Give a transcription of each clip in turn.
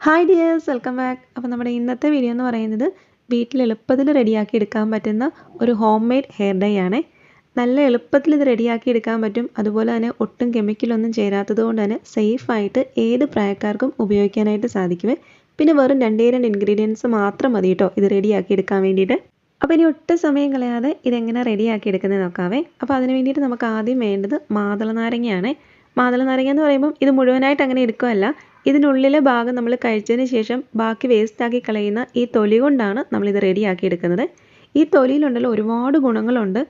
Hi dears welcome back അപ്പോൾ നമ്മുടെ ഇന്നത്തെ വീഡിയോ എന്ന് പറയുന്നത് വീട്ടിൽ എളുപ്പത്തിൽ റെഡിയാക്കി എടുക്കാൻ പറ്റുന്ന ഒരു ഹോം മെയ്ഡ് ഹെയർ ഡൈ ആണ്. നല്ല എളുപ്പത്തിൽ ഇത് റെഡിയാക്കി എടുക്കാൻ പറ്റും. അതുപോലെ തന്നെ ഒട്ടും കെമിക്കലൊന്നും ചേരാത്തത് കൊണ്ട് തന്നെ സേഫായിട്ട് ഏത് പ്രായക്കാർക്കും ഉപയോഗിക്കാനായിട്ട് സാധിക്കുമേ പിന്നെ വെറും രണ്ടേ രണ്ട് ഇൻഗ്രീഡിയൻസ് മാത്രം മതി കേട്ടോ ഇത് റെഡിയാക്കി എടുക്കാൻ വേണ്ടിയിട്ട്. അപ്പോൾ ഇനി ഒട്ടും സമയം കളയാതെ ഇതെങ്ങനെ റെഡിയാക്കി എടുക്കുന്നത് നോക്കാവേ. അപ്പോൾ അതിന് വേണ്ടിയിട്ട് നമുക്ക് ആദ്യം വേണ്ടത് മാതള നാരങ്ങയാണ് മാതള നാരങ്ങ എന്ന് പറയുമ്പം ഇത് മുഴുവനായിട്ട് അങ്ങനെ എടുക്കുകയല്ല. ഇതിനുള്ളിലെ ഭാഗം നമ്മൾ കഴിച്ചതിന് ശേഷം ബാക്കി വേസ്റ്റാക്കി കളയുന്ന ഈ തൊലി കൊണ്ടാണ് നമ്മളിത് റെഡിയാക്കി എടുക്കുന്നത്. ഈ തൊലിയിലുണ്ടല്ലോ ഒരുപാട് ഗുണങ്ങളുണ്ട്.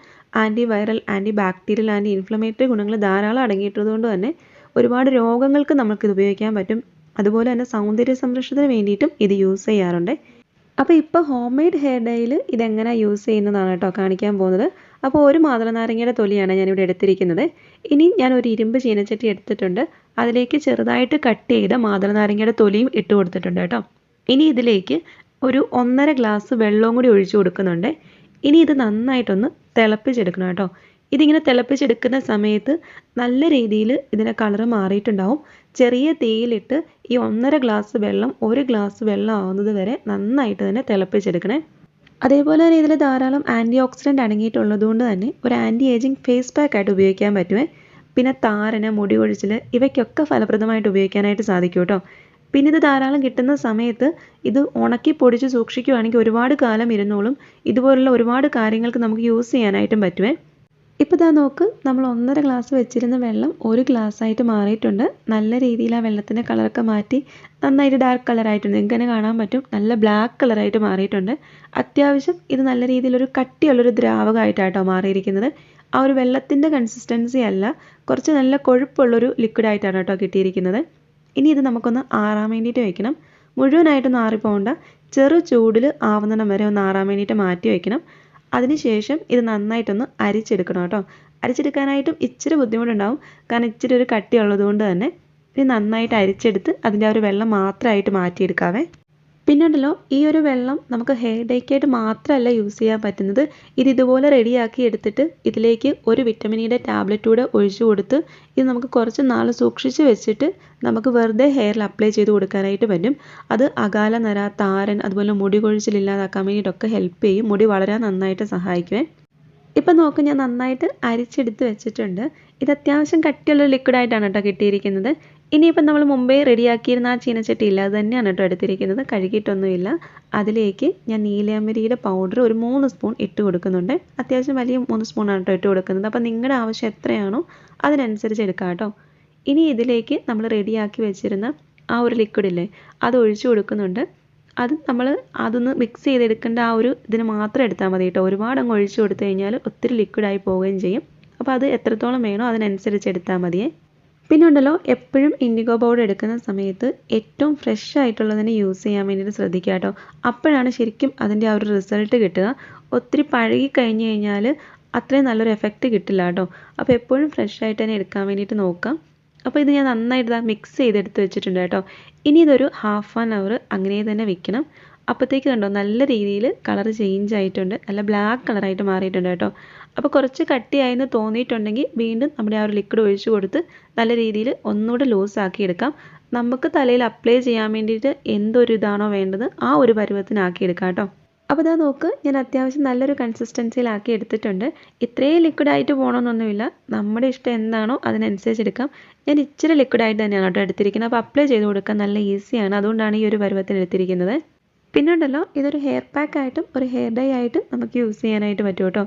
Anti viral anti bacterial anti inflammatory ഗുണങ്ങൾ ധാരാളം അടങ്ങിയിട്ടുള്ളതുകൊണ്ട് തന്നെ ഒരുപാട് രോഗങ്ങൾക്ക് നമുക്കിത് ഉപയോഗിക്കാൻ പറ്റും. അതുപോലെ തന്നെ സൗന്ദര്യ സംരക്ഷണത്തിന് വേണ്ടിയിട്ടും ഇത് യൂസ് ചെയ്യാറുണ്ട്. അപ്പോൾ ഇപ്പോൾ ഹോം മെയ്ഡ് ഹെയർ ഡൈയിൽ ഇതെങ്ങനെ യൂസ് ചെയ്യുന്നതാണ് കേട്ടോ കാണിക്കാൻ പോകുന്നത്. അപ്പോൾ ഒരു മാതള നാരങ്ങയുടെ തൊലിയാണ് ഞാനിവിടെ എടുത്തിരിക്കുന്നത്. ഇനി ഞാൻ ഒരു ഇരുമ്പ് ചീനച്ചട്ടി എടുത്തിട്ടുണ്ട്. അതിലേക്ക് ചെറുതായിട്ട് കട്ട് ചെയ്ത മാതള നാരങ്ങയുടെ തൊലിയും ഇട്ട് കൊടുത്തിട്ടുണ്ട് കേട്ടോ. ഇനി ഇതിലേക്ക് ഒരു ഒന്നര ഗ്ലാസ് വെള്ളവും കൂടി ഒഴിച്ചു കൊടുക്കുന്നുണ്ട്. ഇനി ഇത് നന്നായിട്ടൊന്ന് തിളപ്പിച്ചെടുക്കണം കേട്ടോ. ഇതിങ്ങനെ തിളപ്പിച്ചെടുക്കുന്ന സമയത്ത് നല്ല രീതിയിൽ ഇതിന്റെ കളറ് മാറിയിട്ടുണ്ടാവും. ചെറിയ തീയിലിട്ട് ഈ ഒന്നര ഗ്ലാസ് വെള്ളം ഒരു ഗ്ലാസ് വെള്ളം ആവുന്നത് വരെ നന്നായിട്ട് തന്നെ തിളപ്പിച്ചെടുക്കണേ. അതേപോലെ തന്നെ ഇതിൽ ധാരാളം ആന്റി ഓക്സിഡന്റ് അടങ്ങിയിട്ടുള്ളത് കൊണ്ട് തന്നെ ഒരു ആന്റി ഏജിങ് ഫേസ് പാക്ക് ആയിട്ട് ഉപയോഗിക്കാൻ പറ്റുമേ പിന്നെ താരന് മുടി കൊഴിച്ചിൽ ഇവയ്ക്കൊക്കെ ഫലപ്രദമായിട്ട് ഉപയോഗിക്കാനായിട്ട് സാധിക്കും കേട്ടോ. പിന്നെ ഇത് ധാരാളം കിട്ടുന്ന സമയത്ത് ഇത് ഉണക്കി പൊടിച്ച് സൂക്ഷിക്കുകയാണെങ്കിൽ ഒരുപാട് കാലം ഇരുന്നോളും. ഇതുപോലുള്ള ഒരുപാട് കാര്യങ്ങൾക്ക് നമുക്ക് യൂസ് ചെയ്യാനായിട്ടും പറ്റുമേ ഇപ്പോൾ ഇതാ നോക്ക് നമ്മൾ ഒന്നര ഗ്ലാസ് വെച്ചിരുന്ന വെള്ളം ഒരു ഗ്ലാസ് ആയിട്ട് മാറിയിട്ടുണ്ട്. നല്ല രീതിയിൽ ആ വെള്ളത്തിന്റെ കളറൊക്കെ മാറ്റി നന്നായിട്ട് ഡാർക്ക് കളറായിട്ടുണ്ട് നിങ്ങൾക്ക് തന്നെ കാണാൻ പറ്റും. നല്ല ബ്ലാക്ക് കളറായിട്ട് മാറിയിട്ടുണ്ട്. അത്യാവശ്യം ഇത് നല്ല രീതിയിലൊരു കട്ടിയുള്ളൊരു ദ്രാവകമായിട്ടാട്ടോ മാറിയിരിക്കുന്നത്. ആ ഒരു വെള്ളത്തിന്റെ കൺസിസ്റ്റൻസി അല്ല കുറച്ച് നല്ല കൊഴുപ്പുള്ളൊരു ലിക്വിഡായിട്ടാണ് കേട്ടോ കിട്ടിയിരിക്കുന്നത്. ഇനി ഇത് നമുക്കൊന്ന് ആറാൻ വേണ്ടിയിട്ട് വയ്ക്കണം മുഴുവനായിട്ടൊന്നും ആറിപ്പോകണ്ട ചെറു ചൂടിൽ ആവുന്നിടം വരെ ഒന്ന് ആറാൻ വേണ്ടിയിട്ട് മാറ്റി വെക്കണം. അതിനുശേഷം ഇത് നന്നായിട്ടൊന്ന് അരിച്ചെടുക്കണം കേട്ടോ. അരിച്ചെടുക്കാനായിട്ടും ഇച്ചിരി ബുദ്ധിമുട്ടുണ്ടാവും. കാരണം ഇച്ചിരി ഒരു കട്ടിയുള്ളത് കൊണ്ട് തന്നെ ഇത് നന്നായിട്ട് അരിച്ചെടുത്ത് അതിന്റെ ആ ഒരു വെള്ളം മാത്രമായിട്ട് മാറ്റിയെടുക്കാവേ. പിന്നെ ഉണ്ടല്ലോ ഈ ഒരു വെള്ളം നമുക്ക് ഹെയർ ഡേക്കായിട്ട് മാത്രമല്ല യൂസ് ചെയ്യാൻ പറ്റുന്നത്. ഇത് ഇതുപോലെ റെഡിയാക്കി എടുത്തിട്ട് ഇതിലേക്ക് ഒരു വിറ്റമിനിയുടെ ടാബ്ലറ്റ് കൂടെ ഒഴിച്ചു കൊടുത്ത് ഇത് നമുക്ക് കുറച്ച് നാൾ സൂക്ഷിച്ച് വെച്ചിട്ട് നമുക്ക് വെറുതെ ഹെയറിൽ അപ്ലൈ ചെയ്ത് കൊടുക്കാനായിട്ട് പറ്റും. അത് അകാല നര താരൻ അതുപോലെ മുടി കൊഴിച്ചിൽ ഇല്ലാതാക്കാൻ വേണ്ടിയിട്ടൊക്കെ ഹെൽപ്പ് ചെയ്യും. മുടി വളരാൻ നന്നായിട്ട് സഹായിക്കുമേ ഇപ്പം നോക്ക് ഞാൻ നന്നായിട്ട് അരിച്ചെടുത്ത് വെച്ചിട്ടുണ്ട്. ഇത് അത്യാവശ്യം കട്ടിയുള്ള ലിക്വിഡായിട്ടാണ് കേട്ടോ കിട്ടിയിരിക്കുന്നത്. ഇനിയിപ്പം നമ്മൾ മുമ്പേ റെഡിയാക്കിയിരുന്ന ആ ചീനച്ചട്ടി ഇല്ല അത് തന്നെയാണ് കേട്ടോ എടുത്തിരിക്കുന്നത്. കഴുകിയിട്ടൊന്നുമില്ല. അതിലേക്ക് ഞാൻ നീലയമരിയുടെ പൗഡർ ഒരു മൂന്ന് സ്പൂൺ ഇട്ട് കൊടുക്കുന്നുണ്ട്. അത്യാവശ്യം വലിയ മൂന്ന് സ്പൂണാണ് കേട്ടോ ഇട്ട് കൊടുക്കുന്നത്. അപ്പം നിങ്ങളുടെ ആവശ്യം എത്രയാണോ അതിനനുസരിച്ച് എടുക്കാം കേട്ടോ. ഇനി ഇതിലേക്ക് നമ്മൾ റെഡിയാക്കി വെച്ചിരുന്ന ആ ഒരു ലിക്വിഡില്ലേ അത് ഒഴിച്ചു കൊടുക്കുന്നുണ്ട്. അത് നമ്മൾ അതൊന്ന് മിക്സ് ചെയ്തെടുക്കേണ്ട ആ ഒരു ഇതിന് മാത്രം എടുത്താൽ മതി കേട്ടോ ഒരുപാട് അങ്ങ് ഒഴിച്ചു കൊടുത്തു കഴിഞ്ഞാൽ ഒത്തിരി ലിക്വിഡായി പോവുകയും ചെയ്യും. അപ്പോൾ അത് എത്രത്തോളം വേണോ അതിനനുസരിച്ച് എടുത്താൽ മതിയേ. പിന്നെ ഉണ്ടല്ലോ എപ്പോഴും ഇൻഡിഗോ പൗഡർ എടുക്കുന്ന സമയത്ത് ഏറ്റവും ഫ്രഷ് ആയിട്ടുള്ളതിനെ യൂസ് ചെയ്യാൻ വേണ്ടിയിട്ട് ശ്രദ്ധിക്കുക കേട്ടോ അപ്പോഴാണ് ശരിക്കും അതിന്റെ ആ ഒരു റിസൾട്ട് കിട്ടുക. ഒത്തിരി പഴകി കഴിഞ്ഞ് കഴിഞ്ഞാൽ അത്രയും നല്ലൊരു എഫക്റ്റ് കിട്ടില്ല കേട്ടോ അപ്പോൾ എപ്പോഴും ഫ്രഷ് ആയിട്ട് തന്നെ എടുക്കാൻ വേണ്ടിയിട്ട് നോക്കാം. അപ്പോൾ ഇത് ഞാൻ നന്നായിട്ട് മിക്സ് ചെയ്തെടുത്ത് വെച്ചിട്ടുണ്ട് കേട്ടോ. ഇനി ഇതൊരു ഹാഫ് ആൻ അവർ അങ്ങനെ തന്നെ വെക്കണം. അപ്പോഴത്തേക്ക് കണ്ടോ നല്ല രീതിയിൽ കളർ ചേഞ്ച് ആയിട്ടുണ്ട്. നല്ല ബ്ലാക്ക് കളറായിട്ട് മാറിയിട്ടുണ്ട് കേട്ടോ. അപ്പോൾ കുറച്ച് കട്ടിയായെന്ന് തോന്നിയിട്ടുണ്ടെങ്കിൽ വീണ്ടും നമ്മുടെ ആ ഒരു ലിക്വിഡ് ഒഴിച്ചു കൊടുത്ത് നല്ല രീതിയിൽ ഒന്നുകൂടെ ലൂസ് ആക്കി എടുക്കാം. നമുക്ക് തലയിൽ അപ്ലൈ ചെയ്യാൻ വേണ്ടിയിട്ട് എന്തൊരു ഇതാണോ വേണ്ടത് ആ ഒരു പരുവത്തിനാക്കി എടുക്കാം കേട്ടോ. അപ്പോൾ ഇതാ നോക്ക് ഞാൻ അത്യാവശ്യം നല്ലൊരു കൺസിസ്റ്റൻസിയിലാക്കി എടുത്തിട്ടുണ്ട്. ഇത്രയും ലിക്വിഡായിട്ട് പോകണമെന്നൊന്നുമില്ല നമ്മുടെ ഇഷ്ടം എന്താണോ അതിനനുസരിച്ച് എടുക്കാം. ഞാൻ ഇച്ചിരി ലിക്വിഡായിട്ട് തന്നെയാണ് കേട്ടോ എടുത്തിരിക്കുന്നത്. അപ്പോൾ അപ്ലൈ ചെയ്ത് കൊടുക്കാൻ നല്ല ഈസിയാണ് അതുകൊണ്ടാണ് ഈ ഒരു പരുവത്തിൽ എടുത്തിരിക്കുന്നത്. പിന്നെ ഉണ്ടല്ലോ ഇതൊരു ഹെയർ പാക്ക് ആയിട്ടും ഒരു ഹെയർ ഡൈ ആയിട്ടും നമുക്ക് യൂസ് ചെയ്യാനായിട്ട് പറ്റും കേട്ടോ.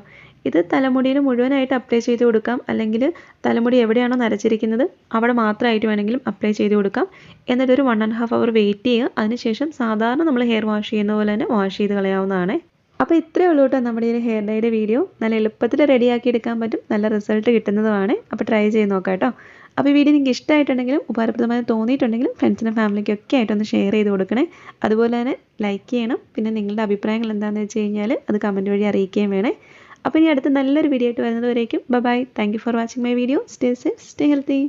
ഇത് തലമുടിയിൽ മുഴുവനായിട്ട് അപ്ലൈ ചെയ്ത് കൊടുക്കാം. അല്ലെങ്കിൽ തലമുടി എവിടെയാണോ നരച്ചിരിക്കുന്നത് അവിടെ മാത്രമായിട്ട് വേണമെങ്കിലും അപ്ലൈ ചെയ്ത് കൊടുക്കാം. എന്നിട്ട് ഒരു one and half hour wait ചെയ്യുക. അതിനുശേഷം സാധാരണ നമ്മൾ ഹെയർ വാഷ് ചെയ്യുന്ന പോലെ തന്നെ വാഷ് ചെയ്ത് കളയാവുന്നതാണ്. അപ്പോൾ ഇത്രയേ ഉള്ളൂ കേട്ടോ നമ്മുടെ ഈ ഹെയർ ഡൈയുടെ വീഡിയോ നല്ല എളുപ്പത്തിൽ റെഡിയാക്കി എടുക്കാൻ പറ്റും. നല്ല റിസൾട്ട് കിട്ടുന്നതുമാണ്. അപ്പോൾ ട്രൈ ചെയ്ത് നോക്കാം കേട്ടോ. അപ്പോൾ ഈ വീഡിയോ നിങ്ങൾക്ക് ഇഷ്ടമായിട്ടുണ്ടെങ്കിലും ഉപകാരപ്രദമായി തോന്നിയിട്ടുണ്ടെങ്കിലും ഫ്രണ്ട്സിനും ഫാമിലിക്കും ഒക്കെ ആയിട്ടൊന്ന് ഷെയർ ചെയ്ത് കൊടുക്കണേ. അതുപോലെ തന്നെ ലൈക്ക് ചെയ്യണം. പിന്നെ നിങ്ങളുടെ അഭിപ്രായങ്ങൾ എന്താണെന്ന് വെച്ച് കഴിഞ്ഞാൽ അത് കമന്റ് വഴി അറിയിക്കുകയും വേണേ. അപ്പോൾ ഇനി അടുത്ത നല്ലൊരു വീഡിയോ ആയിട്ട് വരുന്നത് വരേക്കും. Bye thank you for watching my video stay safe stay healthy